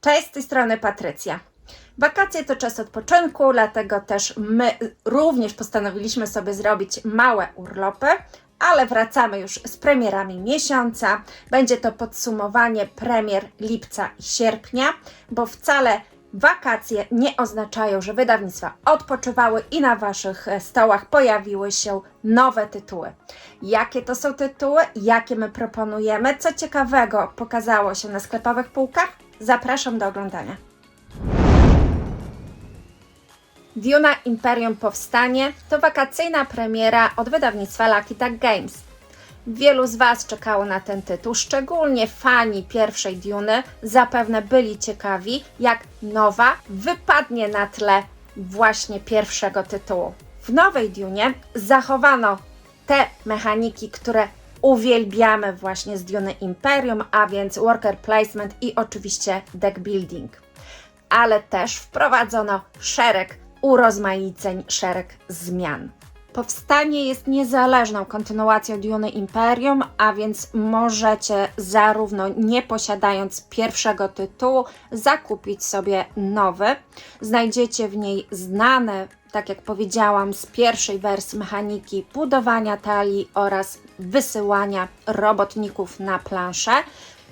Cześć, z tej strony Patrycja. Wakacje to czas odpoczynku, dlatego też my również postanowiliśmy sobie zrobić małe urlopy, ale wracamy już z premierami miesiąca. Będzie to podsumowanie premier lipca i sierpnia, bo wcale wakacje nie oznaczają, że wydawnictwa odpoczywały i na Waszych stołach pojawiły się nowe tytuły. Jakie to są tytuły, jakie my proponujemy, co ciekawego pokazało się na sklepowych półkach? Zapraszam do oglądania. Duna Imperium Powstanie to wakacyjna premiera od wydawnictwa Lucky Duck Games. Wielu z Was czekało na ten tytuł, szczególnie fani pierwszej Duny zapewne byli ciekawi, jak nowa wypadnie na tle właśnie pierwszego tytułu. W nowej Dunie zachowano te mechaniki, które uwielbiamy właśnie z Duny Imperium, a więc worker placement i oczywiście deck building. Ale też wprowadzono szereg urozmaiceń, szereg zmian. Powstanie jest niezależną kontynuacją Duny Imperium, a więc możecie zarówno nie posiadając pierwszego tytułu, zakupić sobie nowy. Znajdziecie w niej znane, tak jak powiedziałam, z pierwszej wersji mechaniki budowania talii oraz wysyłania robotników na planszę.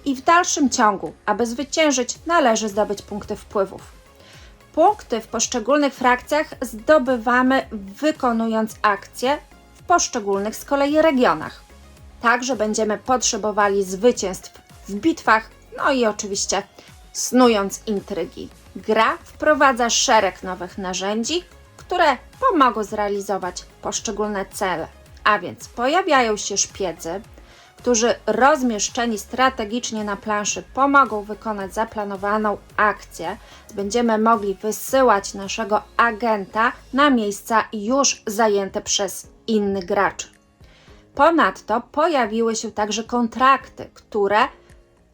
I w dalszym ciągu, aby zwyciężyć, należy zdobyć punkty wpływów. Punkty w poszczególnych frakcjach zdobywamy wykonując akcje w poszczególnych z kolei regionach. Także będziemy potrzebowali zwycięstw w bitwach, no i oczywiście snując intrygi. Gra wprowadza szereg nowych narzędzi, które pomogą zrealizować poszczególne cele. A więc pojawiają się szpiedzy, którzy rozmieszczeni strategicznie na planszy pomogą wykonać zaplanowaną akcję. Będziemy mogli wysyłać naszego agenta na miejsca już zajęte przez innych graczy. Ponadto pojawiły się także kontrakty, które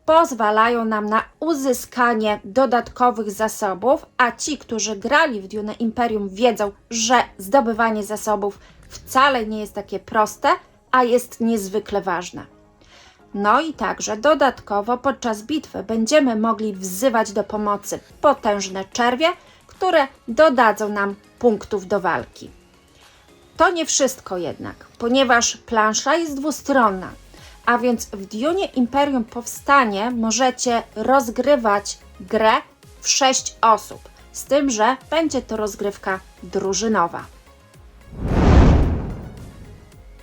pozwalają nam na uzyskanie dodatkowych zasobów, a ci, którzy grali w Dune Imperium, wiedzą, że zdobywanie zasobów wcale nie jest takie proste, a jest niezwykle ważne. No i także dodatkowo podczas bitwy będziemy mogli wzywać do pomocy potężne czerwie, które dodadzą nam punktów do walki. To nie wszystko jednak, ponieważ plansza jest dwustronna, a więc w Dune Imperium Powstanie możecie rozgrywać grę w 6 osób, z tym, że będzie to rozgrywka drużynowa.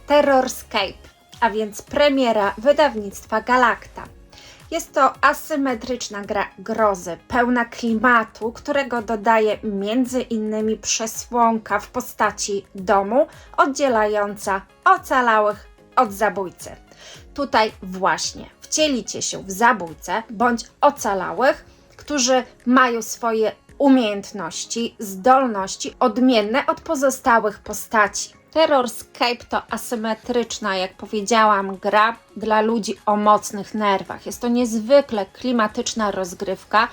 Terrorscape, a więc premiera wydawnictwa Galacta. Jest to asymetryczna gra grozy, pełna klimatu, którego dodaje między innymi przesłonka w postaci domu oddzielająca ocalałych od zabójcy. Tutaj właśnie wcielicie się w zabójcę bądź ocalałych, którzy mają swoje umiejętności, zdolności odmienne od pozostałych postaci. Terrorscape to asymetryczna, jak powiedziałam, gra dla ludzi o mocnych nerwach. Jest to niezwykle klimatyczna rozgrywka,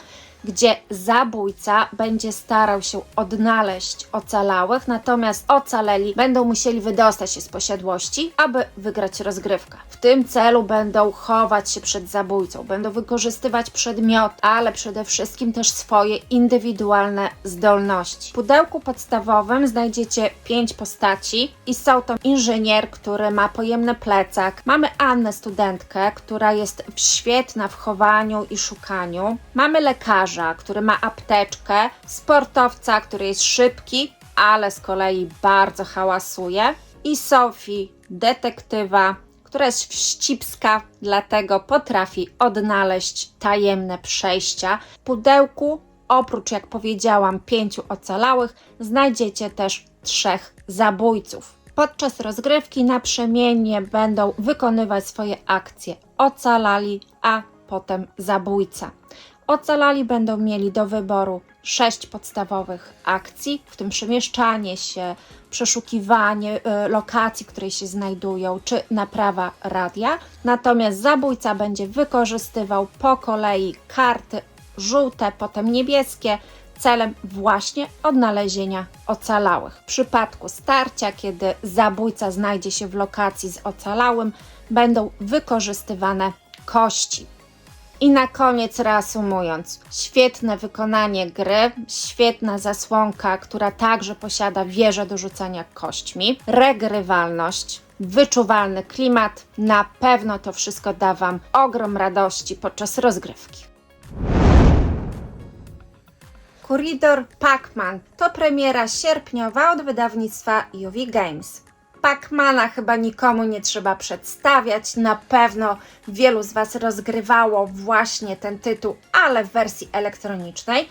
gdzie zabójca będzie starał się odnaleźć ocalałych, natomiast ocaleli będą musieli wydostać się z posiadłości, aby wygrać rozgrywkę. W tym celu będą chować się przed zabójcą, będą wykorzystywać przedmioty, ale przede wszystkim też swoje indywidualne zdolności. W pudełku podstawowym znajdziecie pięć postaci i są to inżynier, który ma pojemny plecak. Mamy Annę, studentkę, która jest świetna w chowaniu i szukaniu. Mamy lekarza, który ma apteczkę, sportowca, który jest szybki, ale z kolei bardzo hałasuje, i Sophie, detektywa, która jest wścibska, dlatego potrafi odnaleźć tajemne przejścia. W pudełku, oprócz jak powiedziałam, pięciu ocalałych, znajdziecie też trzech zabójców. Podczas rozgrywki naprzemiennie będą wykonywać swoje akcje ocalali, a potem zabójca. Ocalali będą mieli do wyboru sześć podstawowych akcji, w tym przemieszczanie się, przeszukiwanie y, lokacji, w której się znajdują, czy naprawa radia. Natomiast zabójca będzie wykorzystywał po kolei karty żółte, potem niebieskie, celem właśnie odnalezienia ocalałych. W przypadku starcia, kiedy zabójca znajdzie się w lokacji z ocalałym, będą wykorzystywane kości. I na koniec reasumując, świetne wykonanie gry, świetna zasłonka, która także posiada wieżę do rzucania kośćmi, regrywalność, wyczuwalny klimat. Na pewno to wszystko da Wam ogrom radości podczas rozgrywki. Corridor Pac-Man to premiera sierpniowa od wydawnictwa Yuvi Games. Pacmana chyba nikomu nie trzeba przedstawiać. Na pewno wielu z Was rozgrywało właśnie ten tytuł, ale w wersji elektronicznej.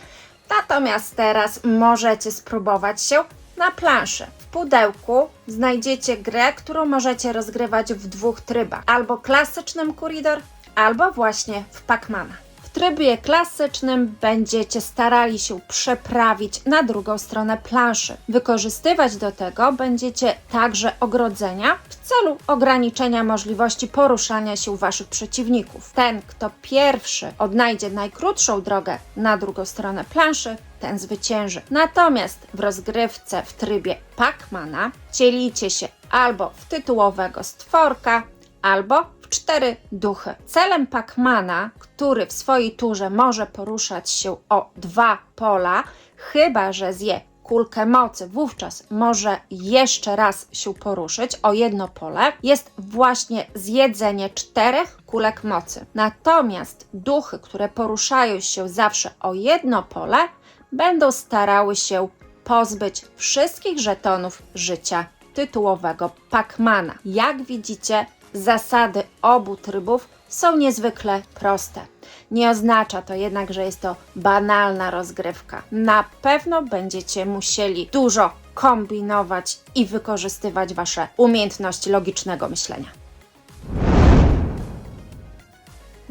Natomiast teraz możecie spróbować się na planszy. W pudełku znajdziecie grę, którą możecie rozgrywać w dwóch trybach: albo klasycznym Corridor, albo właśnie w Pacmana. Trybie klasycznym będziecie starali się przeprawić na drugą stronę planszy. Wykorzystywać do tego będziecie także ogrodzenia w celu ograniczenia możliwości poruszania się waszych przeciwników. Ten, kto pierwszy odnajdzie najkrótszą drogę na drugą stronę planszy, ten zwycięży. Natomiast w rozgrywce w trybie Pacmana dzielicie się albo w tytułowego stworka, albo cztery duchy. Celem Pacmana, który w swojej turze może poruszać się o dwa pola, chyba że zje kulkę mocy, wówczas może jeszcze raz się poruszyć o jedno pole, jest właśnie zjedzenie czterech kulek mocy. Natomiast duchy, które poruszają się zawsze o jedno pole, będą starały się pozbyć wszystkich żetonów życia tytułowego Pacmana. Jak widzicie, zasady obu trybów są niezwykle proste. Nie oznacza to jednak, że jest to banalna rozgrywka. Na pewno będziecie musieli dużo kombinować i wykorzystywać Wasze umiejętności logicznego myślenia.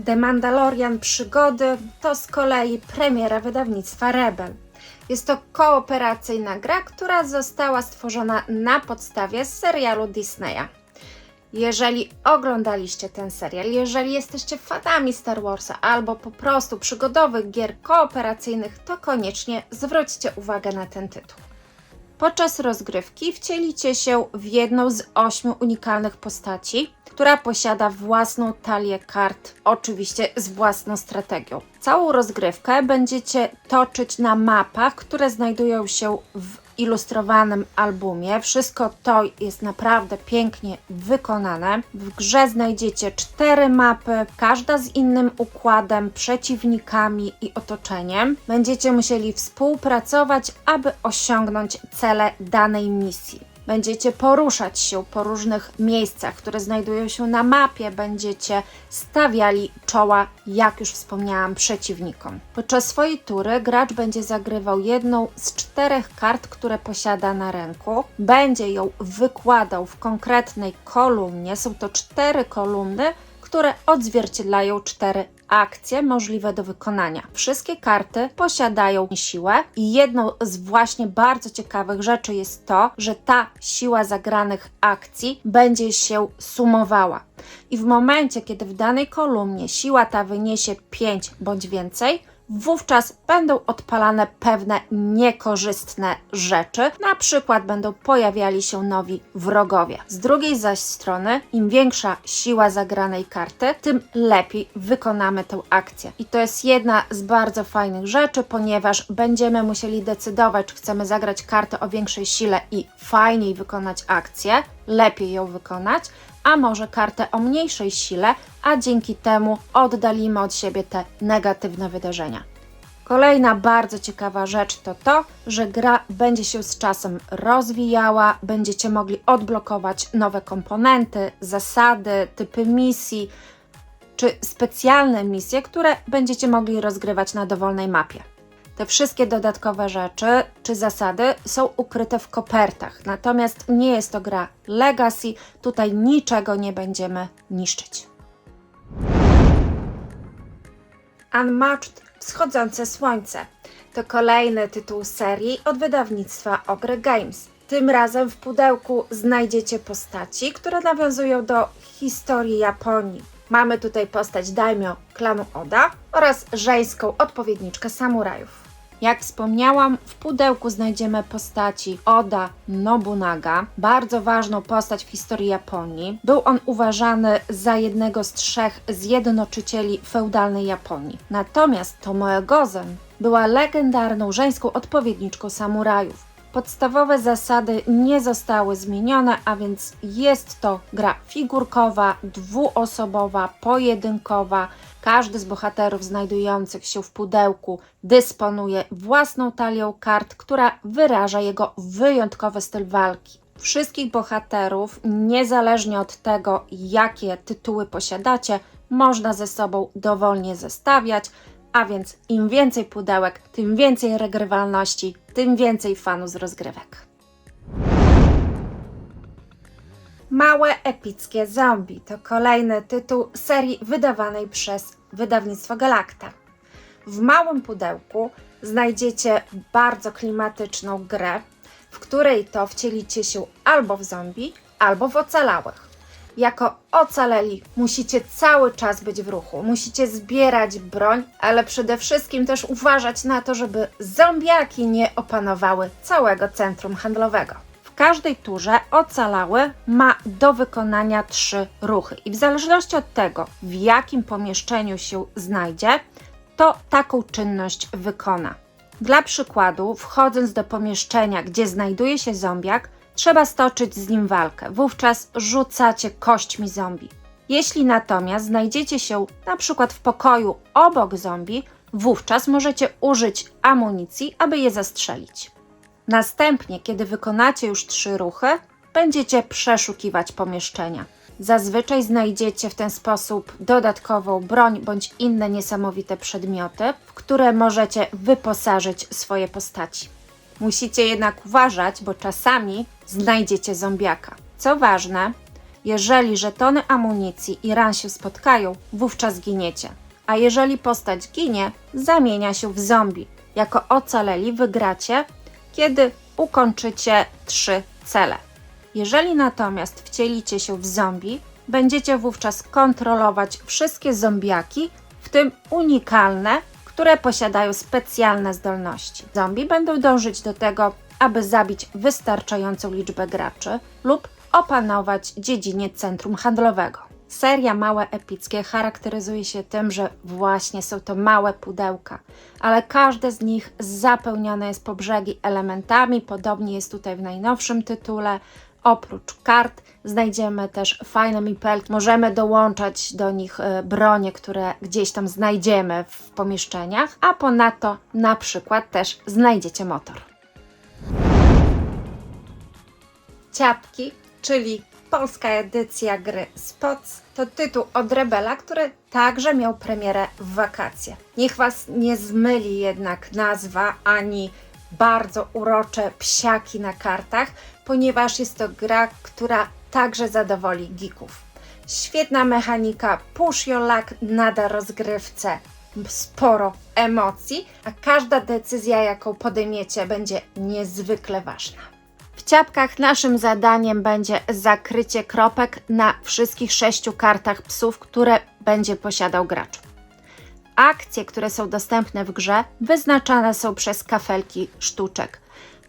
The Mandalorian Przygody to z kolei premiera wydawnictwa Rebel. Jest to kooperacyjna gra, która została stworzona na podstawie serialu Disneya. Jeżeli oglądaliście ten serial, jeżeli jesteście fanami Star Warsa albo po prostu przygodowych gier kooperacyjnych, to koniecznie zwróćcie uwagę na ten tytuł. Podczas rozgrywki wcielicie się w jedną z ośmiu unikalnych postaci, która posiada własną talię kart, oczywiście z własną strategią. Całą rozgrywkę będziecie toczyć na mapach, które znajdują się w ilustrowanym albumie. Wszystko to jest naprawdę pięknie wykonane. W grze znajdziecie cztery mapy, każda z innym układem, przeciwnikami i otoczeniem. Będziecie musieli współpracować, aby osiągnąć cele danej misji. Będziecie poruszać się po różnych miejscach, które znajdują się na mapie, będziecie stawiali czoła, jak już wspomniałam, przeciwnikom. Podczas swojej tury gracz będzie zagrywał jedną z czterech kart, które posiada na ręku. Będzie ją wykładał w konkretnej kolumnie. Są to cztery kolumny, które odzwierciedlają cztery akcje możliwe do wykonania. Wszystkie karty posiadają siłę i jedną z właśnie bardzo ciekawych rzeczy jest to, że ta siła zagranych akcji będzie się sumowała. I w momencie, kiedy w danej kolumnie siła ta wyniesie 5 bądź więcej, wówczas będą odpalane pewne niekorzystne rzeczy, na przykład będą pojawiali się nowi wrogowie. Z drugiej zaś strony, im większa siła zagranej karty, tym lepiej wykonamy tę akcję. I to jest jedna z bardzo fajnych rzeczy, ponieważ będziemy musieli decydować, czy chcemy zagrać kartę o większej sile i fajniej wykonać akcję, lepiej ją wykonać, a może kartę o mniejszej sile, a dzięki temu oddalimy od siebie te negatywne wydarzenia. Kolejna bardzo ciekawa rzecz to to, że gra będzie się z czasem rozwijała, będziecie mogli odblokować nowe komponenty, zasady, typy misji czy specjalne misje, które będziecie mogli rozgrywać na dowolnej mapie. Te wszystkie dodatkowe rzeczy czy zasady są ukryte w kopertach, natomiast nie jest to gra Legacy, tutaj niczego nie będziemy niszczyć. Unmatched Wschodzące Słońce to kolejny tytuł serii od wydawnictwa Ogre Games. Tym razem w pudełku znajdziecie postaci, które nawiązują do historii Japonii. Mamy tutaj postać daimyo klanu Oda oraz żeńską odpowiedniczkę samurajów. Jak wspomniałam, w pudełku znajdziemy postaci Oda Nobunaga, bardzo ważną postać w historii Japonii. Był on uważany za jednego z trzech zjednoczycieli feudalnej Japonii. Natomiast Tomoe Gozen była legendarną żeńską odpowiedniczką samurajów. Podstawowe zasady nie zostały zmienione, a więc jest to gra figurkowa, dwuosobowa, pojedynkowa. Każdy z bohaterów znajdujących się w pudełku dysponuje własną talią kart, która wyraża jego wyjątkowy styl walki. Wszystkich bohaterów, niezależnie od tego, jakie tytuły posiadacie, można ze sobą dowolnie zestawiać, a więc im więcej pudełek, tym więcej regrywalności, tym więcej fanów z rozgrywek. Małe epickie zombie to kolejny tytuł serii wydawanej przez wydawnictwo Galacta. W małym pudełku znajdziecie bardzo klimatyczną grę, w której to wcielicie się albo w zombie, albo w ocalałych. Jako ocaleli musicie cały czas być w ruchu, musicie zbierać broń, ale przede wszystkim też uważać na to, żeby zombiaki nie opanowały całego centrum handlowego. Każdej turze ocalały ma do wykonania trzy ruchy i w zależności od tego, w jakim pomieszczeniu się znajdzie, to taką czynność wykona. Dla przykładu, wchodząc do pomieszczenia, gdzie znajduje się zombiak, trzeba stoczyć z nim walkę. Wówczas rzucacie kośćmi zombie. Jeśli natomiast znajdziecie się na przykład w pokoju obok zombie, wówczas możecie użyć amunicji, aby je zastrzelić. Następnie, kiedy wykonacie już trzy ruchy, będziecie przeszukiwać pomieszczenia. Zazwyczaj znajdziecie w ten sposób dodatkową broń bądź inne niesamowite przedmioty, w które możecie wyposażyć swoje postaci. Musicie jednak uważać, bo czasami znajdziecie zombiaka. Co ważne, jeżeli żetony amunicji i ran się spotkają, wówczas giniecie. A jeżeli postać ginie, zamienia się w zombie. Jako ocaleli wygracie, kiedy ukończycie trzy cele. Jeżeli natomiast wcielicie się w zombie, będziecie wówczas kontrolować wszystkie zombiaki, w tym unikalne, które posiadają specjalne zdolności. Zombie będą dążyć do tego, aby zabić wystarczającą liczbę graczy lub opanować dziedziniec centrum handlowego. Seria Małe Epickie charakteryzuje się tym, że właśnie są to małe pudełka, ale każde z nich zapełnione jest po brzegi elementami, podobnie jest tutaj w najnowszym tytule. Oprócz kart znajdziemy też fajne mipelki. Możemy dołączać do nich e, bronie, które gdzieś tam znajdziemy w pomieszczeniach, a ponadto na przykład też znajdziecie motor. Ciapki, czyli polska edycja gry Spots, to tytuł od Rebela, który także miał premierę w wakacje. Niech Was nie zmyli jednak nazwa ani bardzo urocze psiaki na kartach, ponieważ jest to gra, która także zadowoli geeków. Świetna mechanika, push your luck nada rozgrywce sporo emocji, a każda decyzja, jaką podejmiecie, będzie niezwykle ważna. Ciapkach naszym zadaniem będzie zakrycie kropek na wszystkich sześciu kartach psów, które będzie posiadał gracz. Akcje, które są dostępne w grze, wyznaczane są przez kafelki sztuczek.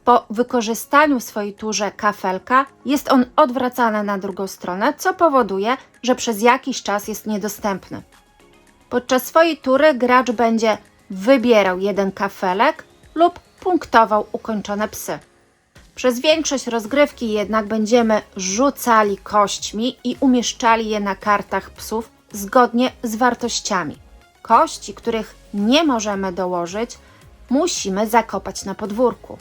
Po wykorzystaniu w swojej turze kafelka jest on odwracany na drugą stronę, co powoduje, że przez jakiś czas jest niedostępny. Podczas swojej tury gracz będzie wybierał jeden kafelek lub punktował ukończone psy. Przez większość rozgrywki jednak będziemy rzucali kośćmi i umieszczali je na kartach psów zgodnie z wartościami. Kości, których nie możemy dołożyć, musimy zakopać na podwórku.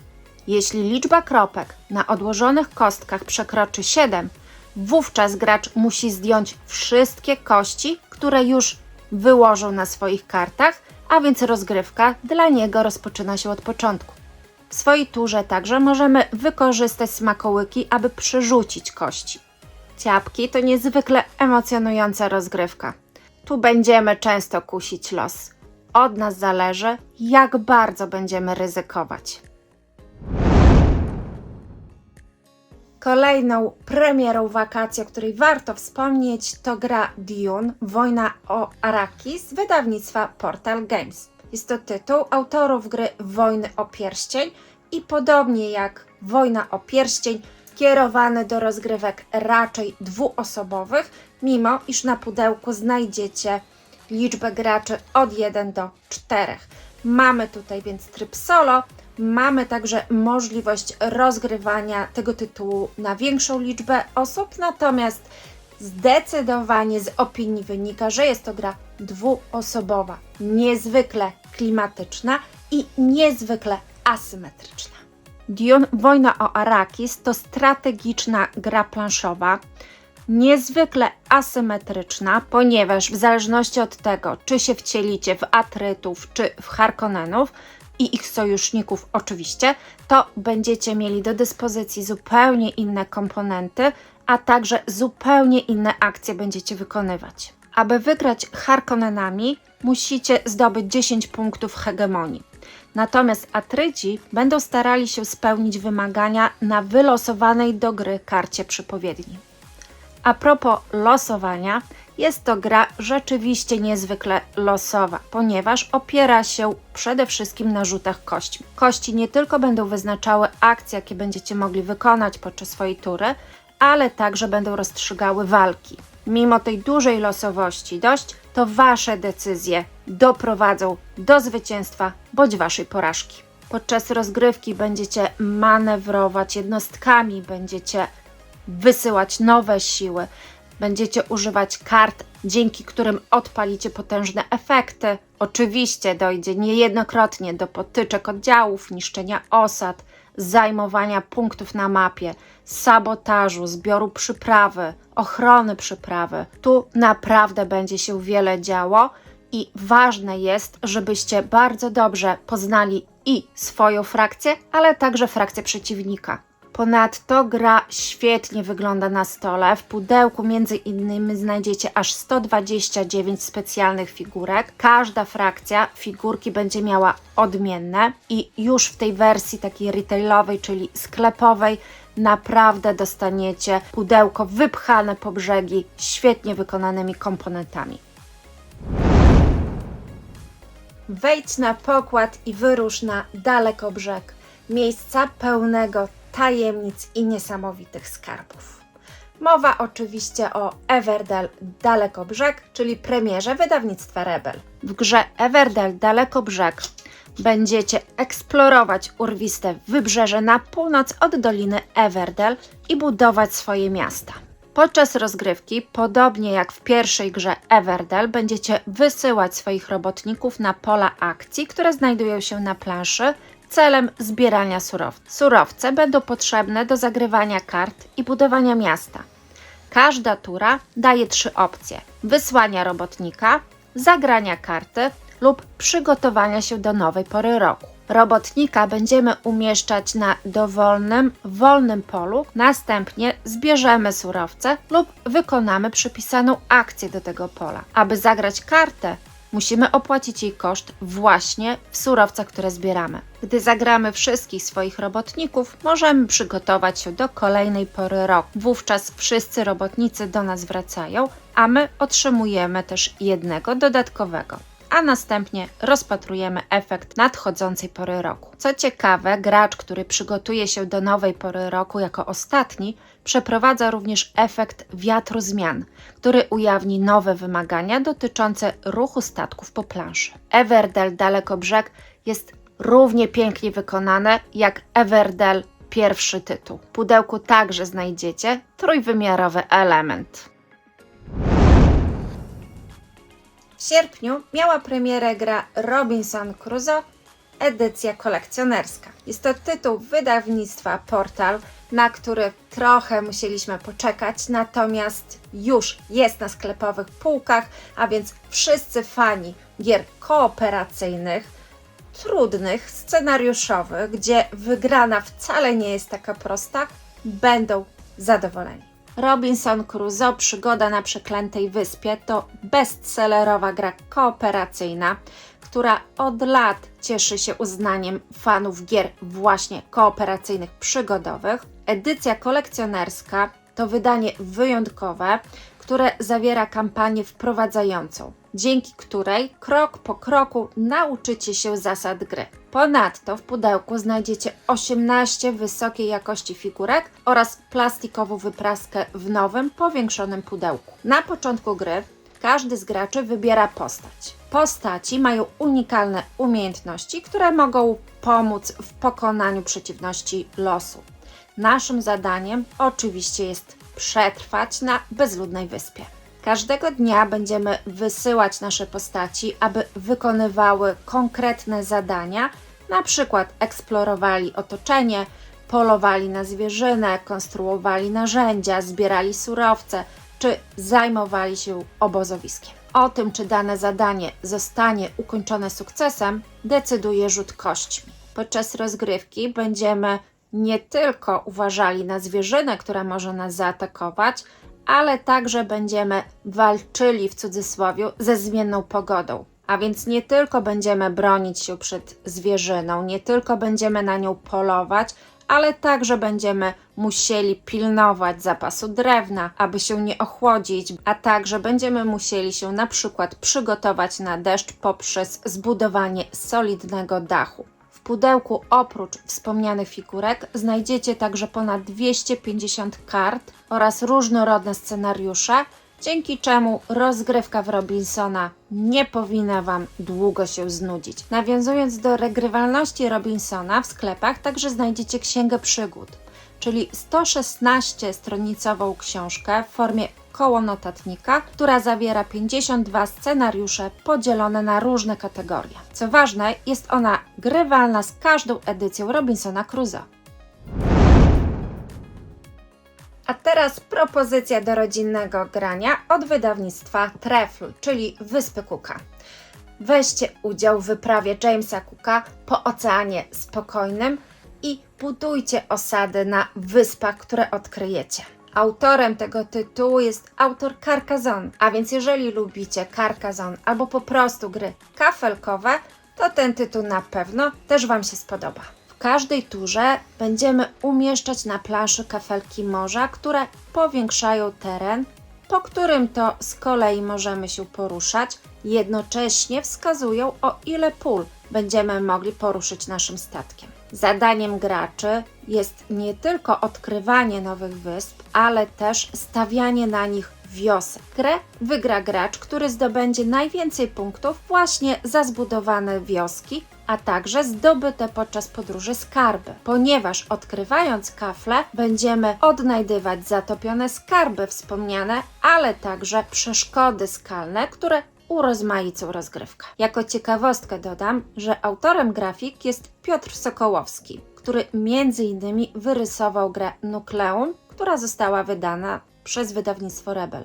Jeśli liczba kropek na odłożonych kostkach przekroczy 7, wówczas gracz musi zdjąć wszystkie kości, które już wyłożył na swoich kartach, a więc rozgrywka dla niego rozpoczyna się od początku. W swojej turze także możemy wykorzystać smakołyki, aby przerzucić kości. Ciapki to niezwykle emocjonująca rozgrywka. Tu będziemy często kusić los. Od nas zależy, jak bardzo będziemy ryzykować. Kolejną premierą wakacji, o której warto wspomnieć, to gra Dune Wojna o Arrakis wydawnictwa Portal Games. Jest to tytuł autorów gry Wojny o Pierścień i podobnie jak Wojna o Pierścień, kierowany do rozgrywek raczej dwuosobowych, mimo iż na pudełku znajdziecie liczbę graczy od 1 do 4. Mamy tutaj więc tryb solo, mamy także możliwość rozgrywania tego tytułu na większą liczbę osób, natomiast zdecydowanie z opinii wynika, że jest to gra dwuosobowa, niezwykle klimatyczna i niezwykle asymetryczna. Dune Wojna o Arrakis to strategiczna gra planszowa, niezwykle asymetryczna, ponieważ w zależności od tego, czy się wcielicie w Atrytów, czy w Harkonnenów i ich sojuszników oczywiście, to będziecie mieli do dyspozycji zupełnie inne komponenty, a także zupełnie inne akcje będziecie wykonywać. Aby wygrać Harkonnenami, musicie zdobyć 10 punktów hegemonii. Natomiast Atryci będą starali się spełnić wymagania na wylosowanej do gry karcie przypowiedni. A propos losowania, jest to gra rzeczywiście niezwykle losowa, ponieważ opiera się przede wszystkim na rzutach kośćmi. Kości nie tylko będą wyznaczały akcje, jakie będziecie mogli wykonać podczas swojej tury, ale także będą rozstrzygały walki. Mimo tej dużej losowości dość, to Wasze decyzje doprowadzą do zwycięstwa bądź Waszej porażki. Podczas rozgrywki będziecie manewrować jednostkami, będziecie wysyłać nowe siły, będziecie używać kart, dzięki którym odpalicie potężne efekty. Oczywiście dojdzie niejednokrotnie do potyczek oddziałów, niszczenia osad, zajmowania punktów na mapie, sabotażu, zbioru przyprawy, ochrony przyprawy. Tu naprawdę będzie się wiele działo i ważne jest, żebyście bardzo dobrze poznali i swoją frakcję, ale także frakcję przeciwnika. Ponadto gra świetnie wygląda na stole. W pudełku między innymi znajdziecie aż 129 specjalnych figurek. Każda frakcja figurki będzie miała odmienne i już w tej wersji takiej retailowej, czyli sklepowej, naprawdę dostaniecie pudełko wypchane po brzegi świetnie wykonanymi komponentami. Wejdź na pokład i wyrusz na dalekobrzeg, miejsca pełnego tajemnic i niesamowitych skarbów. Mowa oczywiście o Everdell Dalekobrzeg, czyli premierze wydawnictwa Rebel. W grze Everdell Dalekobrzeg będziecie eksplorować urwiste wybrzeże na północ od Doliny Everdell i budować swoje miasta. Podczas rozgrywki, podobnie jak w pierwszej grze Everdell, będziecie wysyłać swoich robotników na pola akcji, które znajdują się na planszy celem zbierania surowców. Surowce będą potrzebne do zagrywania kart i budowania miasta. Każda tura daje trzy opcje: wysłania robotnika, zagrania karty lub przygotowania się do nowej pory roku. Robotnika będziemy umieszczać na dowolnym, wolnym polu, następnie zbierzemy surowce lub wykonamy przypisaną akcję do tego pola. Aby zagrać kartę, musimy opłacić jej koszt właśnie w surowcach, które zbieramy. Gdy zagramy wszystkich swoich robotników, możemy przygotować się do kolejnej pory roku. Wówczas wszyscy robotnicy do nas wracają, a my otrzymujemy też jednego dodatkowego a następnie rozpatrujemy efekt nadchodzącej pory roku. Co ciekawe, gracz, który przygotuje się do nowej pory roku jako ostatni, przeprowadza również efekt wiatru zmian, który ujawni nowe wymagania dotyczące ruchu statków po planszy. Everdell Dalekobrzeg jest równie pięknie wykonane jak Everdell pierwszy tytuł. W pudełku także znajdziecie trójwymiarowy element. W sierpniu miała premierę gra Robinson Crusoe, edycja kolekcjonerska. Jest to tytuł wydawnictwa Portal, na który trochę musieliśmy poczekać, natomiast już jest na sklepowych półkach, a więc wszyscy fani gier kooperacyjnych, trudnych, scenariuszowych, gdzie wygrana wcale nie jest taka prosta, będą zadowoleni. Robinson Crusoe Przygoda na Przeklętej Wyspie to bestsellerowa gra kooperacyjna, która od lat cieszy się uznaniem fanów gier właśnie kooperacyjnych przygodowych. Edycja kolekcjonerska to wydanie wyjątkowe, które zawiera kampanię wprowadzającą, dzięki której krok po kroku nauczycie się zasad gry. Ponadto w pudełku znajdziecie 18 wysokiej jakości figurek oraz plastikową wypraskę w nowym, powiększonym pudełku. Na początku gry każdy z graczy wybiera postać. Postaci mają unikalne umiejętności, które mogą pomóc w pokonaniu przeciwności losu. Naszym zadaniem oczywiście jest przetrwać na bezludnej wyspie. Każdego dnia będziemy wysyłać nasze postaci, aby wykonywały konkretne zadania, na przykład eksplorowali otoczenie, polowali na zwierzynę, konstruowali narzędzia, zbierali surowce czy zajmowali się obozowiskiem. O tym, czy dane zadanie zostanie ukończone sukcesem, decyduje rzut kośćmi. Podczas rozgrywki będziemy nie tylko uważali na zwierzynę, która może nas zaatakować, ale także będziemy walczyli w cudzysłowie ze zmienną pogodą. A więc nie tylko będziemy bronić się przed zwierzyną, nie tylko będziemy na nią polować, ale także będziemy musieli pilnować zapasu drewna, aby się nie ochłodzić, a także będziemy musieli się na przykład przygotować na deszcz poprzez zbudowanie solidnego dachu. Pudełku oprócz wspomnianych figurek znajdziecie także ponad 250 kart oraz różnorodne scenariusze, dzięki czemu rozgrywka w Robinsona nie powinna Wam długo się znudzić. Nawiązując do regrywalności Robinsona, w sklepach także znajdziecie Księgę Przygód, czyli 116-stronicową książkę w formie koło notatnika, która zawiera 52 scenariusze podzielone na różne kategorie. Co ważne, jest ona grywalna z każdą edycją Robinsona Crusoe. A teraz propozycja do rodzinnego grania od wydawnictwa Trefl, czyli Wyspy Cooka. Weźcie udział w wyprawie Jamesa Cooka po Oceanie Spokojnym i budujcie osady na wyspach, które odkryjecie. Autorem tego tytułu jest autor Carcassonne, a więc jeżeli lubicie Carcassonne albo po prostu gry kafelkowe, to ten tytuł na pewno też Wam się spodoba. W każdej turze będziemy umieszczać na planszy kafelki morza, które powiększają teren, po którym to z kolei możemy się poruszać, jednocześnie wskazują o ile pól będziemy mogli poruszyć naszym statkiem. Zadaniem graczy jest nie tylko odkrywanie nowych wysp, ale też stawianie na nich wiosek. Grę wygra gracz, który zdobędzie najwięcej punktów właśnie za zbudowane wioski, a także zdobyte podczas podróży skarby, ponieważ odkrywając kafle będziemy odnajdywać zatopione skarby wspomniane, ale także przeszkody skalne, które urozmaicą rozgrywkę. Jako ciekawostkę dodam, że autorem grafik jest Piotr Sokołowski, który m.in. wyrysował grę Nukleum, która została wydana przez wydawnictwo Rebel.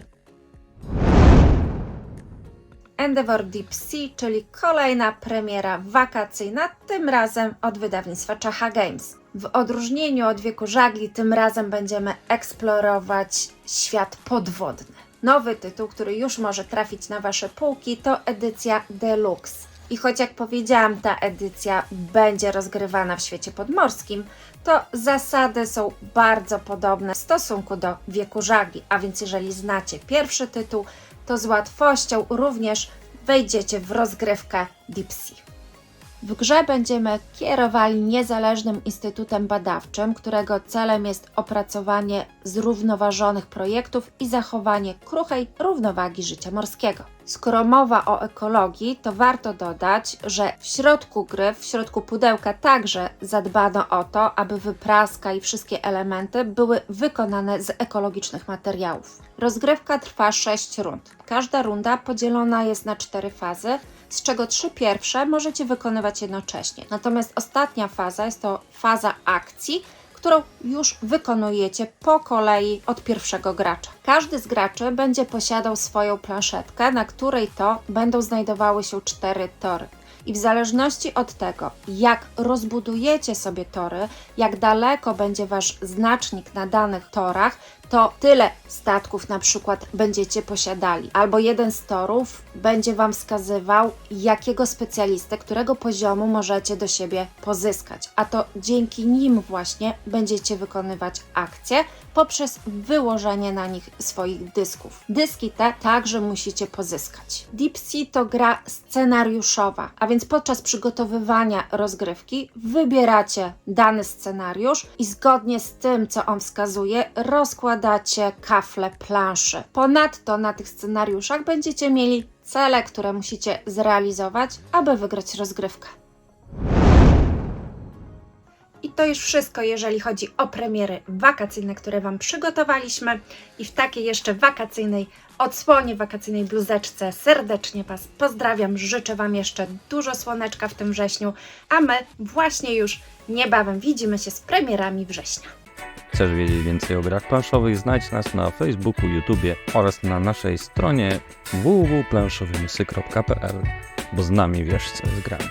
Endeavor Deep Sea, czyli kolejna premiera wakacyjna, tym razem od wydawnictwa Czacha Games. W odróżnieniu od wieku żagli, tym razem będziemy eksplorować świat podwodny. Nowy tytuł, który już może trafić na Wasze półki, to edycja Deluxe. I choć jak powiedziałam, ta edycja będzie rozgrywana w świecie podmorskim, to zasady są bardzo podobne w stosunku do wieku żagli. A więc jeżeli znacie pierwszy tytuł, to z łatwością również wejdziecie w rozgrywkę Deep Sea. W grze będziemy kierowali niezależnym instytutem badawczym, którego celem jest opracowanie zrównoważonych projektów i zachowanie kruchej równowagi życia morskiego. Skoro mowa o ekologii, to warto dodać, że w środku gry, w środku pudełka także zadbano o to, aby wypraska i wszystkie elementy były wykonane z ekologicznych materiałów. Rozgrywka trwa 6 rund. Każda runda podzielona jest na 4 fazy, z czego trzy pierwsze możecie wykonywać jednocześnie. Natomiast ostatnia faza jest to faza akcji, którą już wykonujecie po kolei od pierwszego gracza. Każdy z graczy będzie posiadał swoją planszetkę, na której to będą znajdowały się cztery tory. I w zależności od tego, jak rozbudujecie sobie tory, jak daleko będzie Wasz znacznik na danych torach, to tyle statków na przykład będziecie posiadali. Albo jeden z torów będzie Wam wskazywał, jakiego specjalistę, którego poziomu możecie do siebie pozyskać. A to dzięki nim właśnie będziecie wykonywać akcje poprzez wyłożenie na nich swoich dysków. Dyski te także musicie pozyskać. Deep Sea to gra scenariuszowa, a więc podczas przygotowywania rozgrywki wybieracie dany scenariusz i zgodnie z tym, co on wskazuje, rozkładacie kafle planszy. Ponadto na tych scenariuszach będziecie mieli cele, które musicie zrealizować, aby wygrać rozgrywkę. I to już wszystko, jeżeli chodzi o premiery wakacyjne, które Wam przygotowaliśmy. I w takiej jeszcze wakacyjnej odsłonie, wakacyjnej bluzeczce serdecznie Was pozdrawiam. Życzę Wam jeszcze dużo słoneczka w tym wrześniu, a my właśnie już niebawem widzimy się z premierami września. Chcesz wiedzieć więcej o grach planszowych? Znajdź nas na Facebooku, YouTubie oraz na naszej stronie www.planszowymysy.pl, bo z nami wiesz co jest grami.